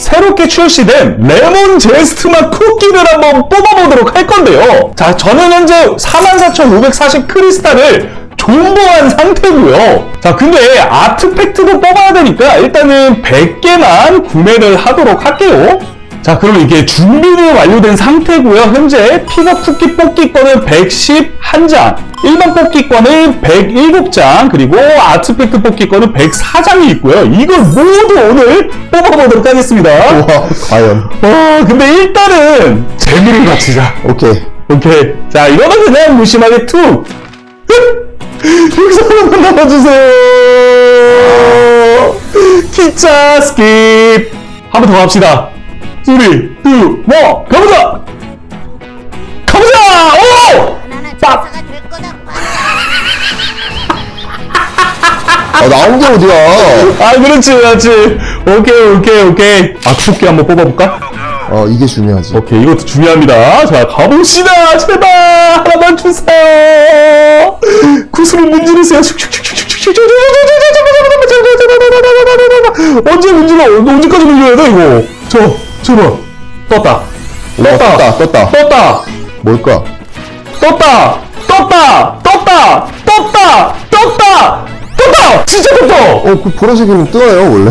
새롭게 출시된 레몬 제스트 맛 쿠키를 한번 뽑아보도록 할 건데요. 자, 저는 현재 44,540 크리스탈을 존버한 상태고요. 자, 근데 아트팩트도 뽑아야 되니까 일단은 100개만 구매를 하도록 할게요. 자 그럼 이게 준비는 완료된 상태고요. 현재 픽업 쿠키 뽑기권은 111장 일반 뽑기권은 107장 그리고 아트팩트 뽑기권은 104장이 있고요. 이걸 모두 오늘 뽑아보도록 하겠습니다. 와 과연. 어 근데 일단은 재미를 바치자. 오케이. 오케이. 자 이거는 그냥 무심하게 툭 여기서 한번 남아주세요. 기차 스킵. 한 번 더 갑시다. 쓰리, 투, 뭐 가보자! 가보자! 오! 나온다 아, 나온 게 어디야? 아 그렇지 그렇지 오케이 오케이 오케이 아, 악수기 한번 뽑아볼까? 어, 이게 중요하지. 오케이 이것도 중요합니다 자 가봅시다 제발 하나만 주세요 구슬을 문지르세요 언제 문질러 언제까지 문지르야 돼 이거 저 저번 떴다. 네, 떴다. 떴다 떴다. 떴다. 뭘까? 떴다. 떴다. 떴다. 떴다. 떴다. 떴다. 진짜 떴다. 어그 보라색이면 뜨나요 원래?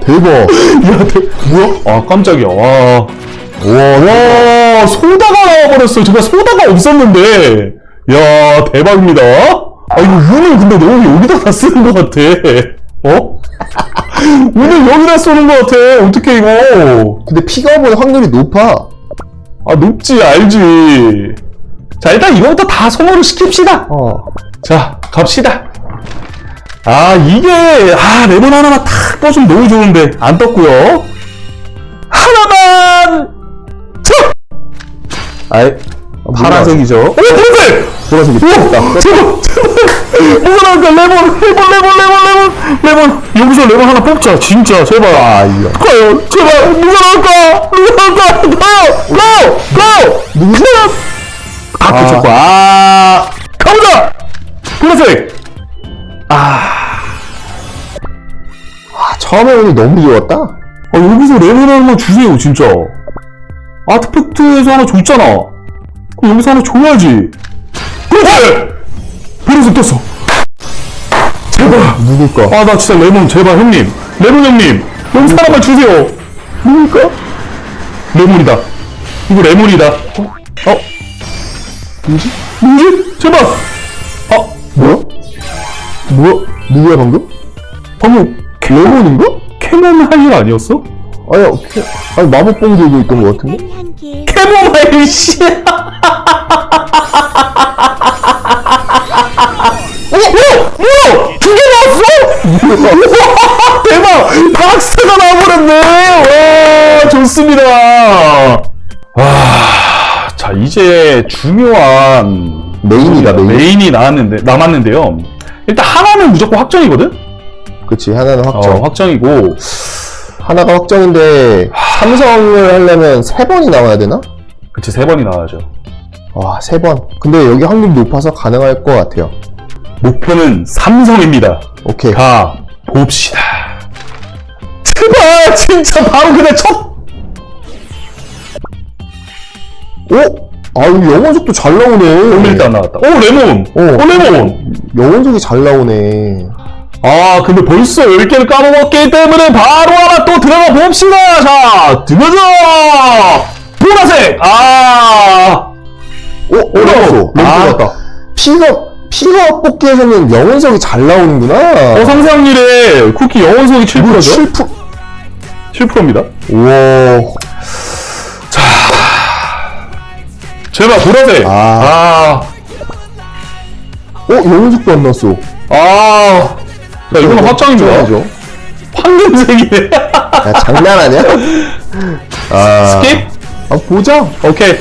대박. 야 대, 뭐야 아 깜짝이야 와 와, 소다가 나와버렸어. 제가 소다가 없었는데. 야, 대박입니다. 아, 이거 운을 근데 너무 여기다 다 쓰는 것 같아. 어? 운을 여기다 쏘는 것 같아. 어떻게 이거. 근데 피가 오는 확률이 높아. 아, 높지, 알지. 자, 일단 이거부터 다 소모를 시킵시다. 어. 자, 갑시다. 아, 이게, 아, 레몬 하나만 탁 떠주면 너무 좋은데. 안 떴고요 하나만! 쳐! 아이, 파란색이죠. 오, 보라색! 보라색이 오! 제발! 제발! 나올까? 레몬! 레몬, 레몬, 레몬, 레몬! 레몬! 여기서 레몬 하나 뽑자, 진짜, 제발. 아 이거. 과연, 제발! 누가 나올까? 누가 나올까? 고! 고! 고! 누구지? 아, 그쳤고, 아, 가보자! 보라색! 아 처음에 운이 너무 좋았다. 아, 여기서 하나만 주세요, 진짜. 아트팩트에서 하나 줬잖아. 그럼 여기서 하나 줘야지. 그렇지! 보라색 떴어. 제발. 누굴까? 아, 나 진짜 레몬, 제발, 형님. 레몬 형님. 여기서 하나만 주세요. 누굴까? 레몬이다. 이거 레몬이다. 어? 어? 누구지? 뭐지? 제발! 아, 뭐야? 뭐야? 누구야 방금? 방금 레몬인가? 캐논 할일 아니었어? 아니야. 캐- 아니 마법봉 들고 있던 것 같은데? 캐모마일 씨. 어? 어? 뭐야? 두개 나왔어? 우와, 대박! 박스가 나와버렸네! 와, 좋습니다. 와, 자, 이제 중요한 메인이다 메인. 메인이 나왔는데, 남았는데요. 일단 하나는 무조건 확정이거든? 그치 하나는 확정. 어, 확정이고. 하나가 확정인데 삼성을 하려면 세 번이 나와야 되나? 그치, 세 번이 나와야죠. 와세 번. 근데 여기 확률이 높아서 가능할 것 같아요. 목표는 삼성입니다. 오케이. 가 봅시다. 제발 진짜 바로 그냥 첫. 오? 아 여기 영원석도 잘 나오네. 일단 나왔다. 오 레몬. 어. 오 레몬. 영원석이 잘 나오네. 아 근데 벌써 10개를 까먹었기 때문에 바로 하나 또 들어가 봅시다. 자 들어가자. 보라색. 아. 오. 레몬. 레몬 아. 나왔다. 피가 피가 뽑기에서는 영원석이 잘 나오는구나. 어 상상률에 쿠키 영원석이 7%죠? 7%. 7%입니다. 우와. 제발 보라색. 아. 아. 어 영원석도 안 나왔어. 아. 야, 이거는 확정입니다. 확정이죠. 황금색이네. 야, 장난하냐? 아, 스킵? 아, 보자. 오케이.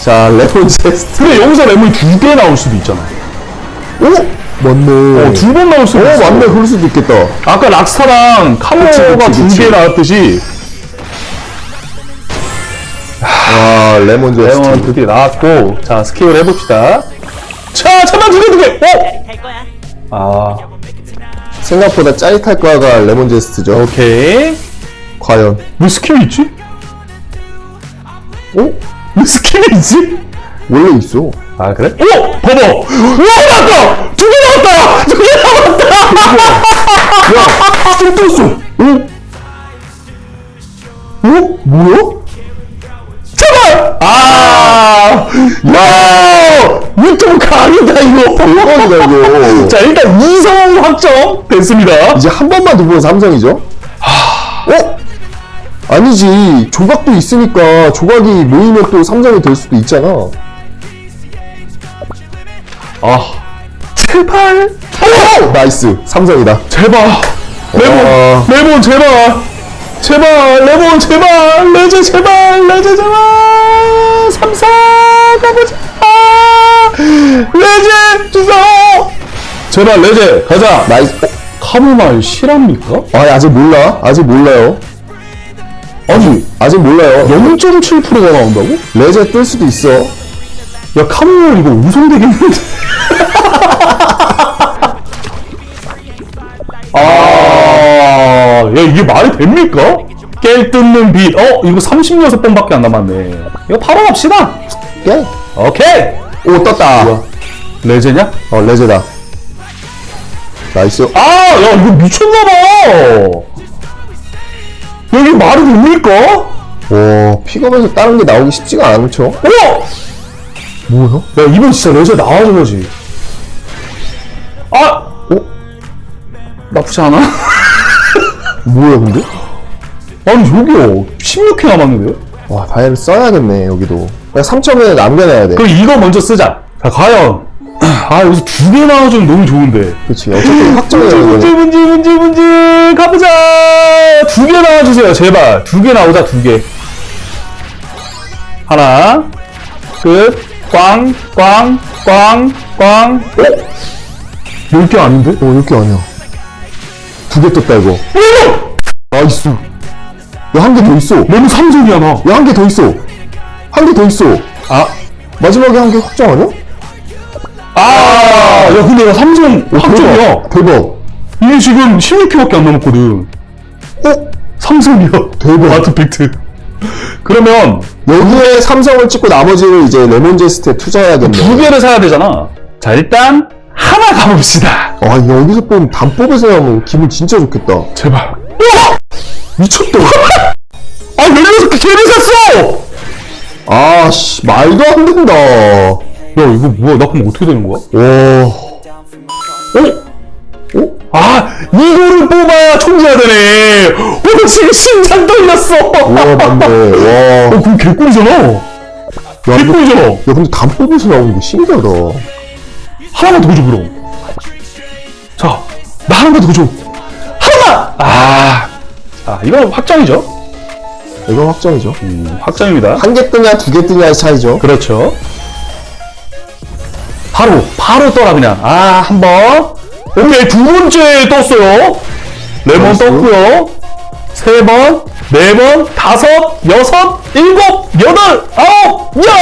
자, 레몬 제스트. 근데 여기서 레몬이 두 개 나올 수도 있잖아. 오! 맞네. 어, 두 번 나올 수도 어, 있어. 맞네. 그럴 수도 있겠다. 아까 락스타랑 카모가 그치, 그치, 두 그치. 개 나왔듯이 아, 레몬 제스트. 레몬 두개 나왔고 자 스킵을 해봅시다. 자, 잠깐 두 개, 두 개. 어? 할 거야. 아, 생각보다 짜릿할 거가 레몬 제스트죠. 오케이. 과연. 왜 스킵이 있지? 어? 왜 스킵이 있지? 원래 있어. 아 그래? 오! 봐봐! 우와 나왔다! 두 개 나왔다! 두 개 나왔다! 야, 좀 떴어. 오? 어? 뭐야? 야! 유튜브 강이다 이거! 대박이다, 이거. 자 일단 이성 확정 됐습니다. 이제 한 번만 더 보면 삼성이죠? 어? 아니지. 조각도 있으니까 조각이 모이면 또 삼성이 될 수도 있잖아. 아 제발! 오! 나이스. 삼성이다. 제발! 레몬! 와. 레몬 제발! 제발! 레몬 제발! 레제 제발! 레제 제발! 삼성 가보자! 레제 주소! 제발 레제 가자! 나이스. 카모마일 실합니까? 아, 아직 몰라. 아직 몰라요. 아니, 아직 몰라요. 0.7%가 나온다고? 레제 뜰 수도 있어. 야 카모마일 이거 우승되겠는데? 아, 야 이게 말이 됩니까? 깨 뜯는 빛. 어, 이거 36번밖에 안 남았네. 이거 바로 갑시다. 깨? 오케이. 오, 떴다. 레제냐? 어, 레제다. 나이스. 아, 야 이거 미쳤나봐. 여기 말이 됩니까? 오, 픽업에서 다른 게 나오기 쉽지가 않죠? 우와! 뭐야? 야 이번 진짜 레제 나와줘야지. 아, 어? 나쁘지 않아? 뭐야, 근데? 아니 저기요 16회 남았는데요? 와, 다이를 써야겠네, 여기도. 그냥 3점에 남겨놔야 돼. 그럼 이거 먼저 쓰자. 자 과연 아 여기서 두 개 나와주면 너무 좋은데. 그치. 어차피 문제 확정이야, 문제 이거. 문제 문제 문제 가보자. 두 개 나와주세요 제발. 두 개 나오자 두 개. 하나 끝. 꽝, 꽝, 꽝, 꽝. 어? 10개 아닌데? 어, 이렇게 아니야. 두 개 떴다, 이거. 오! 나이스. 야, 한 개 더 있어. 야, 너무 삼성이야 나. 한개 더 있어. 한 개 더 있어. 아, 마지막에 한 개 확정 아니야? 아, 야 근데 나 삼성 확정이야. 대박. 대박. 이게 지금 16회밖에 안 남았거든. 어? 삼성이야. 대박. 아트팩트. 그러면 여기에 삼성을 찍고 나머지를 이제 레몬제스트에 투자해야겠네. 두 개를 사야 되잖아. 자, 일단 하나 가봅시다. 아, 여기서 뽑으면 단 뽑아서 나오면 기분 진짜 좋겠다. 제발. 우와! 미쳤다. 아, 16개 개를 샀어! 아, 씨, 말도 안 된다. 야, 이거 뭐야? 나 그럼 어떻게 되는 거야? 와. 어? 어? 아, 이거를 뽑아야 총재가 되네. 어, 지금 심장 떨렸어. 와, 맞네. 와. 어, 그럼 개꿀이잖아. 야, 개꿀이잖아. 야, 근데 단 뽑아서 나오는 게 신기하다. 하나만 더 줘, 그럼. 자, 나 하나만 더 줘. 하나만! 아, 자, 이건 확정이죠. 이건 확정이죠. 음, 확정입니다. 한 개 뜨냐, 두 개 뜨냐의 차이죠. 그렇죠. 바로, 바로 떠라, 그냥. 아, 한 번. 오케이, 두 번째 떴어요. 나이스. 떴고요. 세 번, 네 번, 다섯, 여섯, 일곱, 여덟, 아홉, 야!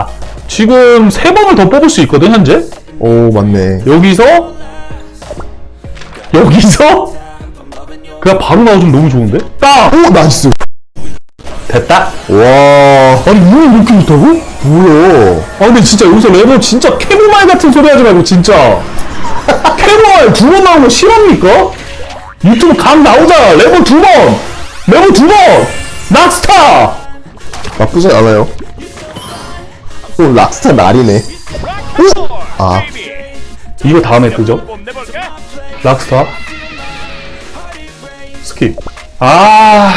아! 지금 세 번을 더 뽑을 수 있거든, 현재? 오, 맞네. 여기서, 여기서, 그냥 바로 나와주면 너무 좋은데? 딱! 오, 나이스. 됐다. 와, 아니, 이걸 이렇게 못하고? 뭐야. 아 근데 진짜 여기서 레몬 진짜 캐모마일 같은 소리 하지 말고 진짜 캐모마일 두 번 나온 거 실합니까? 유튜브 각 나오자 레몬 두번 레몬 두번 락스타 나쁘진 않아요. 오, 락스타 날이네. 오! 아, 이거 다음에 뜨죠 락스타 스킵 아...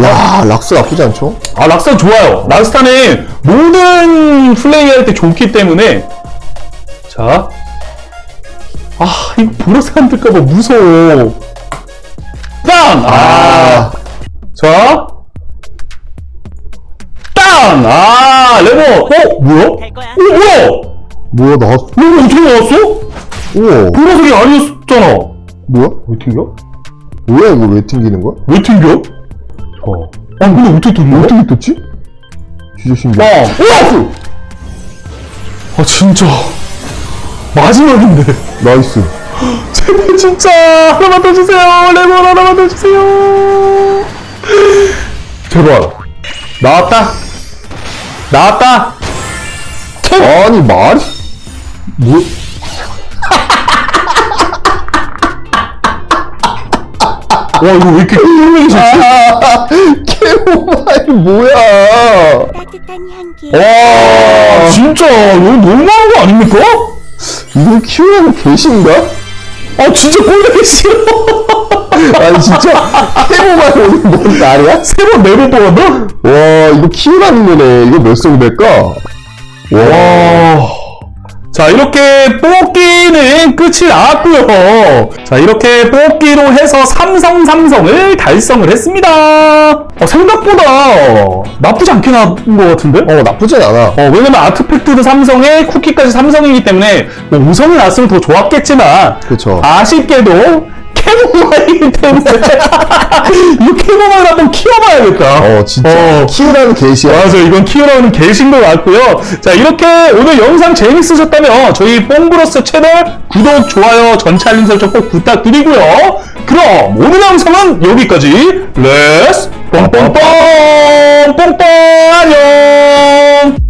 야, 락스 나쁘지 않죠? 아 락스타 좋아요 락스타는 모든 플레이 할 때 좋기 때문에 자 아, 이거 보라색 안 뜰까봐 무서워. 땅! 아. 아, 자. 땅! 아, 레버. 어, 뭐야? 어, 뭐야? 뭐야, 나왔어? 레버 어떻게 나왔어? 우와, 보라색이 아니었잖아. 뭐야? 왜 튕겨? 뭐야, 이거 왜 튕기는 거야? 왜 튕겨? 어. 아, 근데 어떻게 튕겨? 어떻게 떴지? 진짜 신기해. 아, 우와! 아, 진짜. 마지막인데. 나이스. 제발 진짜 하나만 더 주세요. 레몬 하나만 더 주세요. 제발. 나왔다. 나왔다. 아니, 말이. 뭐, 와 이거 왜 이렇게 좋지? 아, 캐모마일 뭐야? 따뜻한 향기 와 진짜 이거 너무한 거 아닙니까? 이걸 키우는 계신가? 아 진짜 꼴보기 싫어. 아니, 진짜 캐모마일 오늘 뭔 날이야? 세 번 네 번 뽑았나? 와, 이거 키우라는 거네. 이거 몇성 될까? 와. 자, 이렇게 뽑기는 끝이 나왔고요. 자, 이렇게 뽑기로 해서 삼성 삼성을 달성을 했습니다. 어, 생각보다 나쁘지 않게 나온 것 같은데? 어, 나쁘진 않아. 어, 왜냐면 아트팩트도 삼성에 쿠키까지 삼성이기 때문에 뭐 우성이 났으면 더 좋았겠지만 그쵸. 아쉽게도 때문에. 이 캐모마일 한번 키워봐야겠다. 어, 진짜. 어. 키우라는 계시야. 맞아 이건 키우라는 계신 것 같고요. 자 이렇게 오늘 영상 재밌으셨다면 저희 뽕브러스 채널 구독 좋아요 전체 알림 설정 꼭 부탁드리고요. 그럼 오늘 영상은 여기까지. 렛츠 뽕뽕뽕! 뽕뽕! 안녕